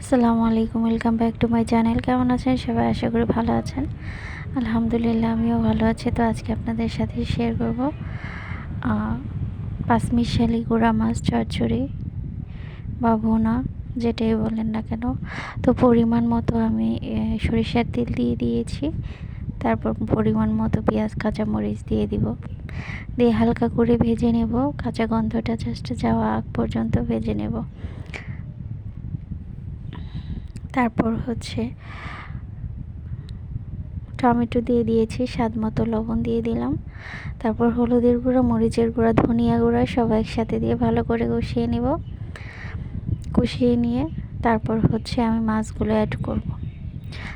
আসসালামু আলাইকুম, welcome back to my channel. কেমন আছেন? সবাই আশা করি ভালো আছেন। আলহামদুলিল্লাহ, আমিও ভালো আছি। তো আজকে আপনাদের সাথে শেয়ার করব পাঁচমিশালি গুঁড়া মাছ, চচ্চড়ি বা ভুনা, যেটাই বলেন না কেন। তো পরিমাণ মতো আমি সরিষার তেল দিয়ে দিয়েছি। তারপর পরিমাণ মতো পেঁয়াজ, কাঁচামরিচ দিয়ে দিব। দিয়ে হালকা করে ভেজে নেব। কাঁচা গন্ধটা জাস্ট যাওয়া আগ পর্যন্ত ভেজে নেব। তারপর হচ্ছে টমেটো দিয়ে দিয়েছি, স্বাদ মতো লবণ দিয়ে দিলাম। তারপর হলুদের গুঁড়ো, মরিচের গুঁড়া, ধনিয়া গুঁড়া সব একসাথে দিয়ে ভালো করে কষিয়ে নেব। কষিয়ে নিয়ে তারপর হচ্ছে আমি মাছগুলো অ্যাড করব।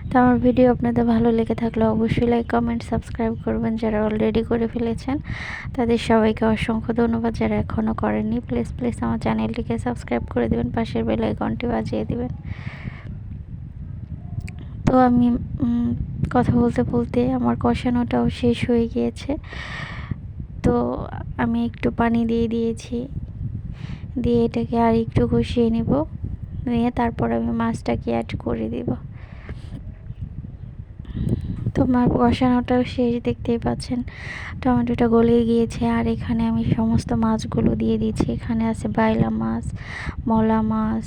তো আমার ভিডিও আপনাদের ভালো লেগে থাকলে অবশ্যই লাইক কমেন্ট সাবস্ক্রাইব করবেন যারা অলরেডি করে ফেলেছেন। তাদের সবাইকে অসংখ্য ধন্যবাদ। যারা এখনও করেননি প্লিজ প্লিজ আমার চ্যানেলটিকে সাবস্ক্রাইব করে দেবেন, পাশের বেল আইকনটি বাজিয়ে দেবেন। তো আমি কথা বলতে বলতে আমার কষানোটাও শেষ হয়ে গিয়েছে। তো আমি একটু পানি দিয়ে দিয়েছি। দিয়ে এটাকে আর একটু কষিয়ে নিব। নিয়ে তারপর আমি মাছটাকে অ্যাড করে দেব। তোমার কষানোটাও শেষ, দেখতেই পাচ্ছেন। টমেটোটা গলে গিয়েছে আর এখানে আমি সমস্ত মাছগুলো দিয়ে দিচ্ছি। এখানে আছে বাইলা মাছ, মলা মাছ,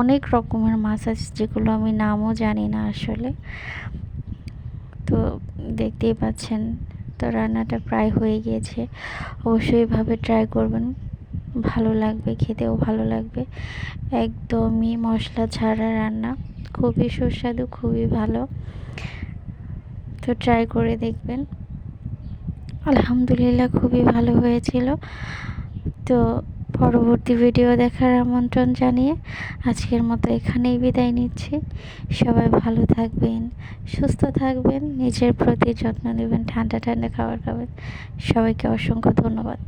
অনেক রকমের মাছ আছে যেগুলো আমি নামও জানি না আসলে। তো দেখতেই পাচ্ছেন, তো রান্নাটা প্রায় হয়ে গিয়েছে। অবশ্যই এভাবে ট্রাই করবেন, ভালো লাগবে, খেতেও ভালো লাগবে। একদমই মশলা ছাড়া রান্না, খুবই সুস্বাদু, খুবই ভালো। তো ট্রাই করে দেখবেন। আলহামদুলিল্লাহ খুবই ভালো হয়েছিল। তো পরবর্তী ভিডিও দেখার আমন্ত্রণ জানিয়ে আজকের মতো এখানেই বিদায় নিচ্ছি। সবাই ভালো থাকবেন, সুস্থ থাকবেন, নিজের প্রতি যত্ন নেবেন, ঠান্ডা ঠান্ডা খাবার খাবেন। সবাইকে অসংখ্য ধন্যবাদ।